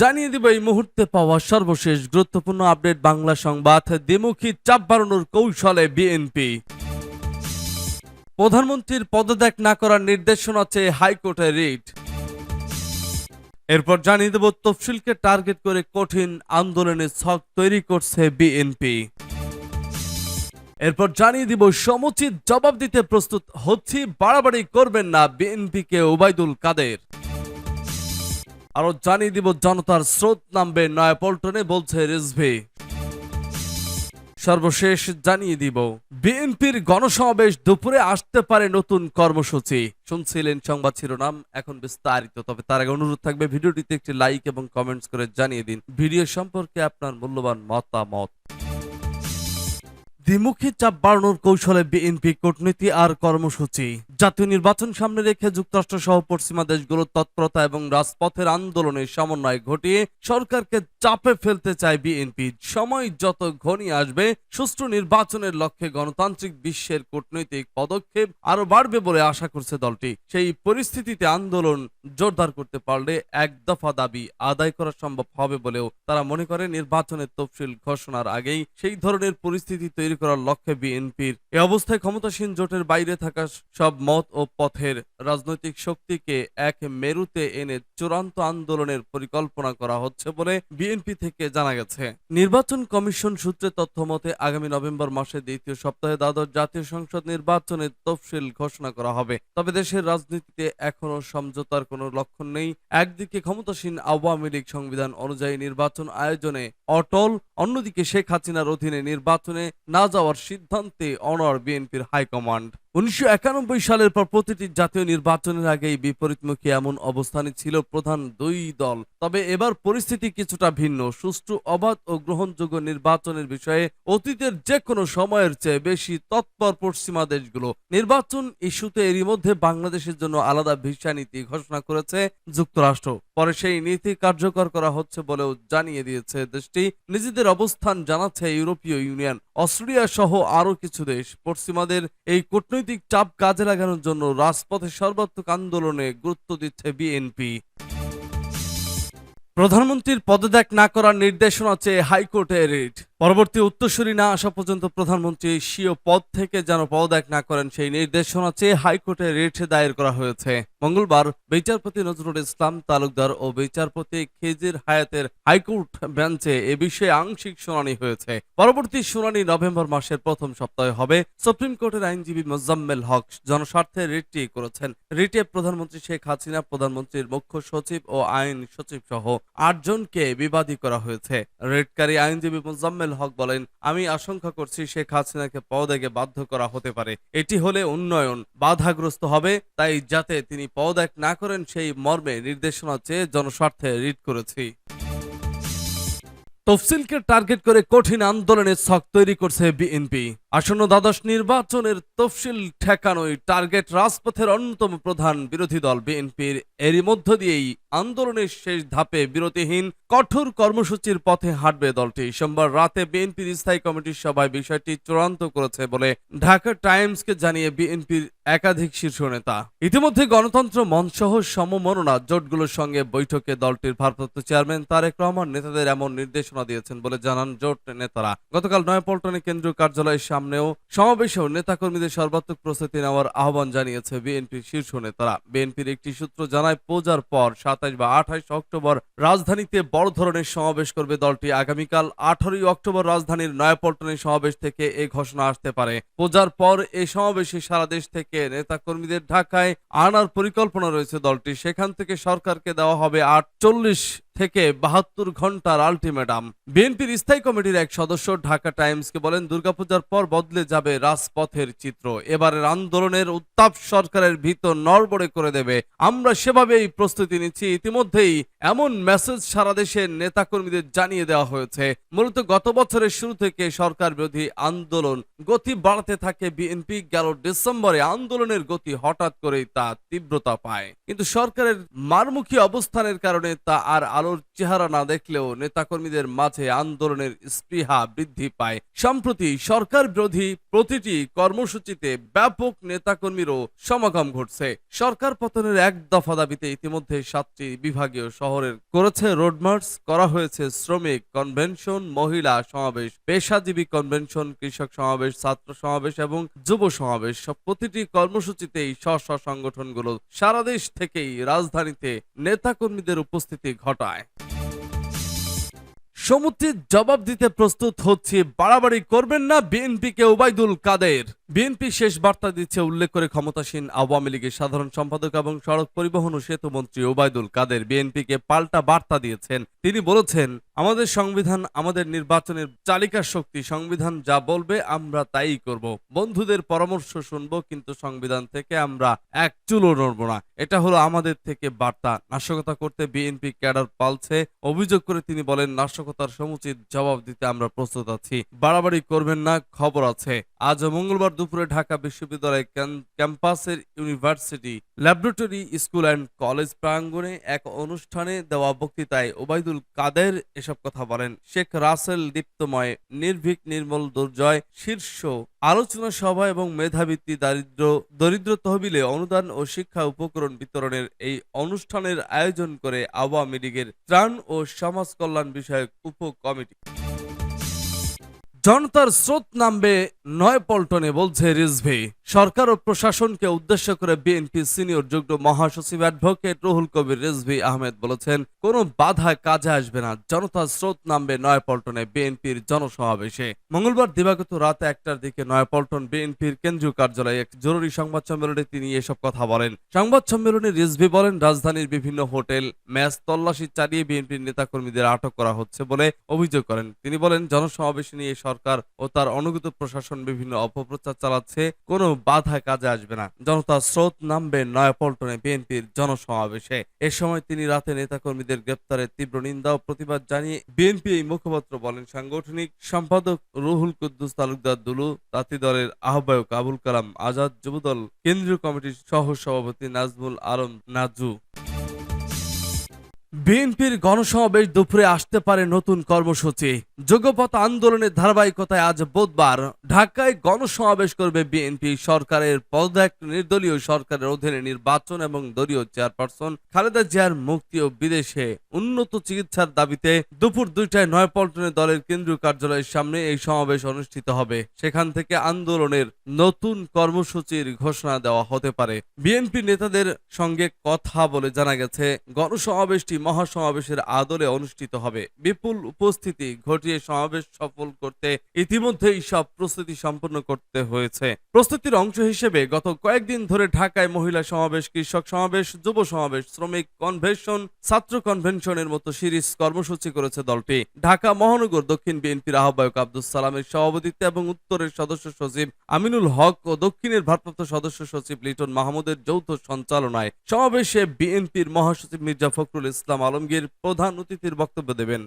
জানিয়ে দিব এই মুহূর্তে পাওয়া সর্বশেষ গুরুত্বপূর্ণ আপডেট বাংলা সংবাদ। দ্বিমুখী চাপ বাড়ানোর কৌশলে বিএনপি। প্রধানমন্ত্রীর পদত্যাগ না করার নির্দেশনা চেয়ে হাইকোর্টে রিট। এরপর জানিয়ে দেব তফসিলকে টার্গেট করে কঠিন আন্দোলনের ছক তৈরি করছে বিএনপি। এরপর জানিয়ে দিব সমুচিত জবাব দিতে প্রস্তুত হচ্ছি, বাড়াবাড়ি করবেন না বিএনপিকে ওবায়দুল কাদের। আরও জানিয়ে দিব জনতার স্রোত নামবে নয়াপল্টনে, বলছে রিজভি। সর্বশেষ জানিয়ে দিব, বিএনপির গণসমাবেশ দুপুরে আসতে পারে নতুন কর্মসূচি। শুনছিলেন সংবাদ শিরোনাম, এখন বিস্তারিত, তবে তার আগে অনুরোধ থাকবে ভিডিওটিতে একটি লাইক এবং কমেন্টস করে জানিয়ে দিন। ভিডিও সম্পর্কে আপনার মূল্যবান মতামত। দ্বিমুখী চাপ বাড়ানোর কৌশলে বিএনপি কূটনীতি আর কর্মসূচি। জাতীয় নির্বাচন সামনে রেখে যুক্তরাষ্ট্র সহ পশ্চিমা দেশগুলোর তৎপরতা এবং রাজপথের আন্দোলনের সমন্বয় ঘটিয়ে সরকারকে চাপে ফেলতে চায় বিএনপি সময় যত ঘনিয়ে আসবে, সুষ্ঠু নির্বাচনের লক্ষ্যে গণতান্ত্রিক বিশ্বের কূটনৈতিক পদক্ষেপ আরও বাড়বে বলে আশা করছে দলটি। সেই পরিস্থিতিতে আন্দোলন জোরদার করতে পারলে এক দফা দাবি আদায় করা সম্ভব হবে বলেও তারা মনে করে। নির্বাচনের তফসিল ঘোষণার আগেই সেই ধরনের পরিস্থিতি তৈরি করার লক্ষ্যে বিএনপির এ অবস্থায় ক্ষমতাসীন জোটের বাইরে থাকা সব মত ও পথের রাজনৈতিক শক্তিকে এক মেরুতে এনে চূড়ান্ত আন্দোলনের পরিকল্পনা করা হচ্ছে বলে বিএনপি থেকে জানা গেছে। নির্বাচন কমিশন সূত্রে তথ্য মতে, আগামী নভেম্বর মাসের দ্বিতীয় সপ্তাহে দ্বাদশ জাতীয় সংসদ নির্বাচনের তফসিল ঘোষণা করা হবে। তবে দেশের রাজনীতিতে এখনও সমঝোতার কোনো লক্ষণ নেই। একদিকে ক্ষমতাসীন আওয়ামী লীগ সংবিধান অনুযায়ী নির্বাচন আয়োজনে অটল, অন্যদিকে শেখ হাসিনার অধীনে নির্বাচনে না যাওয়ার সিদ্ধান্তে অনর বিএনপির হাইকমান্ড উনিশশো একানব্বই সালের পর প্রতিটি জাতীয় নির্বাচনের আগেই বিপরীতমুখী এমন অবস্থানে ছিল প্রধান দুই দল। তবে এবার পরিস্থিতি কিছুটা ভিন্ন। সুষ্ঠু, অবাধ ও গ্রহণযোগ্য নির্বাচনের বিষয়ে অতীতের যে কোনো সময়ের চেয়ে বেশি তৎপর পশ্চিমা দেশগুলো। নির্বাচন ইস্যুতে এরই মধ্যে বাংলাদেশের জন্য আলাদা ভিসা নীতি ঘোষণা করেছে যুক্তরাষ্ট্র। পরে সেই নীতি কার্যকর করা হচ্ছে বলেও জানিয়ে দিয়েছে দেশটি। নিজেদের অবস্থান জানাচ্ছে ইউরোপীয় ইউনিয়ন। অস্ট্রেলিয়া সহ আরও কিছু দেশ। পশ্চিমাদের এই কূটনৈতিক চাপ কাজে লাগানোর জন্য রাজপথে সর্বাত্মক আন্দোলনে গুরুত্ব দিচ্ছে বিএনপি। প্রধানমন্ত্রীর পদত্যাগ না করার নির্দেশনা চেয়ে হাইকোর্টে রিট। পরবর্তী উত্তরসূরি না আসা পর্যন্ত প্রধানমন্ত্রী স্বীয় পদ থেকে যেন পদত্যাগ না করেন, সেই নির্দেশনা চেয়ে হাইকোর্টে রিট দায়ের করা হয়েছে। মঙ্গলবার বিচারপতি নজরুল ইসলাম, তালুকদার ও বিচারপতি খেজির হায়াতের হাইকোর্ট বেঞ্চে এ বিষয়ে আংশিক শুনানি হয়েছে। পরবর্তী শুনানি নভেম্বর মাসের প্রথম সপ্তাহে হবে। সুপ্রিম কোর্টের আইনজীবী মোজাম্মেল হক জনস্বার্থে রিটটি করেছেন। রিটে প্রধানমন্ত্রী শেখ হাসিনা, প্রধানমন্ত্রীর মুখ্য সচিব ও আইন সচিব সহ আটজনকে বিবাদী করা হয়েছে। রিটকারী আইনজীবী মোজাম্মেল হক বলেন, আমি আশঙ্কা করছি শেখ হাসিনাকে পদত্যাগে বাধ্য করা হতে পারে। এটি হলে উন্নয়ন বাধাগ্রস্ত হবে, তাই যাতে তিনি পদত্যাগ না করেন, সেই মর্মে নির্দেশনা চেয়ে জনস্বার্থে রিট করেছি। তফসিলকে টার্গেট করে কঠিন আন্দোলনের ছক তৈরি করছে বিএনপি। আসন্ন দ্বাদশ নির্বাচনের তফসিল ঠেকানোই টার্গেট রাজপথের অন্যতম প্রধান বিরোধী দল বিএনপির। এরই মধ্য দিয়েই আন্দোলনের শেষ ধাপে বিরতিহীন কঠোর কর্মসূচির পথে হাঁটবে দলটি। সোমবার রাতে বিএনপির স্থায়ী কমিটির সভায় বিষয়টি চূড়ান্ত করেছে বলে ঢাকা টাইমসকে জানিয়ে বিএনপির একাধিক শীর্ষ নেতা। ইতিমধ্যে গণতন্ত্র মঞ্চসহ সমমননা জোটগুলোর সঙ্গে বৈঠকে দলটির ভারপ্রাপ্ত চেয়ারম্যান তারেক রহমান নেতাদের এমন নির্দেশনা দিয়েছেন বলে জানান জোট নেতারা। গতকাল নয়াপল্টনে কেন্দ্রীয় কার্যালয়ের সামনেও সমাবেশেও নেতাকর্মীদের সর্বাত্মক প্রস্তুতি নেওয়ার আহ্বান জানিয়েছে বিএনপির শীর্ষ নেতারা। বিএনপির একটি সূত্র জানায়, পূজার পর সাতাইশ বা আঠাইশ অক্টোবর রাজধানীতে বড় ধরনের সমাবেশ করবে দলটি। আগামীকাল আঠারোই অক্টোবর রাজধানীর নয়াপল্টনের সমাবেশ থেকে এ ঘোষণা আসতে পারে। পূজার পর এ সমাবেশে সারা দেশ থেকে নেতাকর্মীদের ঢাকায় আনার পরিকল্পনা রয়েছে দলটি সেখান থেকে সরকারকে দেওয়া হবে আটচল্লিশ থেকে বাহাত্তর ঘণ্টার আলটিমেটাম। বিএনপির স্থায়ী কমিটির এক সদস্য ঢাকা টাইমসকে বলেন, দুর্গাপূজার পর বদলে যাবে রাজপথের চিত্র। এবারের আন্দোলনের উত্তাপ সরকারের ভিতর নড়বড়ে করে দেবে। আমরা সেভাবেই প্রস্তুতি নিচ্ছি। ইতিমধ্যেই এমন মেসেজ সারা দেশের নেতাকর্মীদের জানিয়ে দেওয়া হয়েছে। মূলত গত বছরের শুরু থেকে সরকার বিরোধী আন্দোলন গতি বাড়াতে থাকে বিএনপি। গেল ডিসেম্বরে আন্দোলনের গতি হঠাৎ করেই তা তীব্রতা পায়। কিন্তু সরকারের মারমুখী অবস্থানের কারণে তা আর আলোর চেহারা না দেখলেও নেতাকর্মীদের মাঝে আন্দোলনের স্পৃহা বৃদ্ধি পায়। সম্প্রতি সরকার বিরোধী প্রতিটি কর্মসূচিতে ব্যাপক নেতাকর্মীরও সমাগম ঘটছে। সরকার পতনের এক দফা দাবিতে ইতিমধ্যে সাতটি বিভাগীয় শহরের করেছে রোড মার্চ, করা হয়েছে শ্রমিক কনভেনশন, মহিলা সমাবেশ, পেশাজীবী কনভেনশন, কৃষক সমাবেশ, ছাত্র সমাবেশ এবং যুব সমাবেশ। প্রতিটি কর্মসূচিতেই স্ব স্ব সংগঠনগুলো সারা দেশ থেকেই রাজধানীতে নেতাকর্মীদের উপস্থিতি ঘটায়। সমুচিত জবাব দিতে প্রস্তুত হচ্ছে বাড়াবাড়ি করবেন না বিএনপিকে ওবায়দুল কাদের। বিএনপি শেষ বার্তা দিচ্ছে উল্লেখ করে ক্ষমতাসীন আওয়ামী লীগের সাধারণ সম্পাদক এবং সড়ক পরিবহন ও সেতু মন্ত্রী ওবায়দুল কাদের বিএনপিকে পাল্টা বার্তা দিয়েছেন। তিনি বলেছেন, আমাদের সংবিধান আমাদের নির্বাচনের চালিকা শক্তি। সংবিধান যা বলবে আমরা তাই করব। বন্ধুদের পরামর্শ শুনব, কিন্তু সংবিধান থেকে আমরা এক চুলো নড়ব না। এটা হলো আমাদের থেকে বার্তা। নাশকতা করতে বিএনপি ক্যাডার পালছে। অভিযোগ করে তিনি বলেন, নাশকতার সমুচিত জবাব দিতে আমরা প্রস্তুত আছি। বাড়াবাড়ি করবেন না, খবর আছে। আজ মঙ্গলবার দুপুরে ঢাকা বিশ্ববিদ্যালয় ক্যাম্পাসের university laboratory school and college প্রাঙ্গণে এক অনুষ্ঠানে দেওয়া বক্তৃতায় ওবায়দুল কাদের এসব কথা বলেন। শেখ রাসেল দীপ্তময়, নির্ভীক, নির্মল, দুর্জয়, শীর্ষ, আলোচনা সভা এবং মেধাবৃত্তি, দারিদ্র, দরিদ্র তহবিলে অনুদান ও শিক্ষা উপকরণ বিতরণের এই অনুষ্ঠানের আয়োজন করে আওয়ামী লীগের ত্রাণ ও সমাজ কল্যাণ বিষয়ক উপ কমিটি জনতার স্রোত নামবে নয় পল্টনে, বলছে রিজভি। সরকার ও প্রশাসনকে উদ্দেশ্য করে বিএনপি সিনিয়র যুগ্ম মহাসচিব অ্যাডভোকেট রুহুল কবির রিজভি আহমেদ বলেছেন, কোনো বাধা কাজে আসবে না। জনতার স্রোত নামবে নয় পল্টনে বিএনপির জনসমাবেশে। মঙ্গলবার দিবাগত রাত একটার দিকে নয় পল্টন বিএনপির কেন্দ্রীয় কার্যালয়ে এক জরুরি সংবাদ সম্মেলনে তিনি এসব কথা বলেন। সংবাদ সম্মেলনে রিজভি বলেন, রাজধানীর বিভিন্ন হোটেল, ম্যাচ তল্লাশি চালিয়ে বিএনপির নেতাকর্মীদের আটক করা হচ্ছে বলে অভিযোগ করেন। তিনি বলেন, জনসমাবেশ নিয়ে সরকার ও তার অনুগত প্রশাসন বিভিন্ন অপপ্রচার চালাচ্ছে, কোনো বাধা কাজে আসবে না। জনতা স্রোত নামবে নয়াপল্টনে বিএনপির জনসমাবেশে। এ সময় তিনি রাতে নেতাকর্মীদের গ্রেপ্তারের তীব্র নিন্দা ও প্রতিবাদ জানিয়ে বিএনপি এই মুখপাত্র বলেন সাংগঠনিক সম্পাদক রুহুল কুদ্দুস তালুকদার দুলু তাঁতি দলের আহ্বায়ক আবুল কালাম আজাদ, যুবদল কেন্দ্রীয় কমিটির সহ সভাপতি নাজমুল আলম নাজু। বিএনপির গণসমাবেশ দুপুরে আসতে পারে নতুন কর্মসূচি। যোগ্যপথ আন্দোলনের ধারাবাহিকতায় আজ বুধবার ঢাকায় গণসমাবেশ করবে বিএনপি সরকারের পদত্যাগ নির্দলীয় সরকারের অধীনে নির্বাচন এবং দলীয় চেয়ারপারসন খালেদা জিয়ার মুক্তি ও বিদেশে উন্নত চিকিৎসার দাবিতে দুপুর দুইটায় নয়পল্টনে দলের কেন্দ্রীয় কার্যালয়ের সামনে এই সমাবেশ অনুষ্ঠিত হবে। সেখান থেকে আন্দোলনের নতুন কর্মসূচির ঘোষণা দেওয়া হতে পারে। বিএনপি নেতাদের সঙ্গে কথা বলে জানা গেছে, গণসমাবেশটি মহাসমাবেশের আদলে অনুষ্ঠিত হবে। বিপুল উপস্থিতি ঘটিয়ে সমাবেশ সফল করতে ইতিমধ্যেই সব প্রস্তুতি সম্পন্ন করতে হয়েছে। প্রস্তুতির অংশ হিসেবে গত কয়েকদিন ধরে ঢাকায় মহিলা সমাবেশ, কৃষক সমাবেশ, যুব সমাবেশ, শ্রমিক কনভেনশন, ছাত্র কনভেনশনের মতো সিরিজ কর্মসূচি করেছে দলটি। ঢাকা মহানগর, দক্ষিণ বিএনপির আহ্বায়ক আব্দুল সালামের সভাপতিত্বে এবং উত্তরের সদস্য সচিব আমিনুল হক ও দক্ষিণের ভারপ্রাপ্ত সদস্য সচিব লিটন মাহমুদের যৌথ সঞ্চালনায় সমাবেশে বিএনপির মহাসচিব মির্জা ফখরুল ইসলাম আলমগীর প্রধান অতিথির বক্তব্য দেবেন।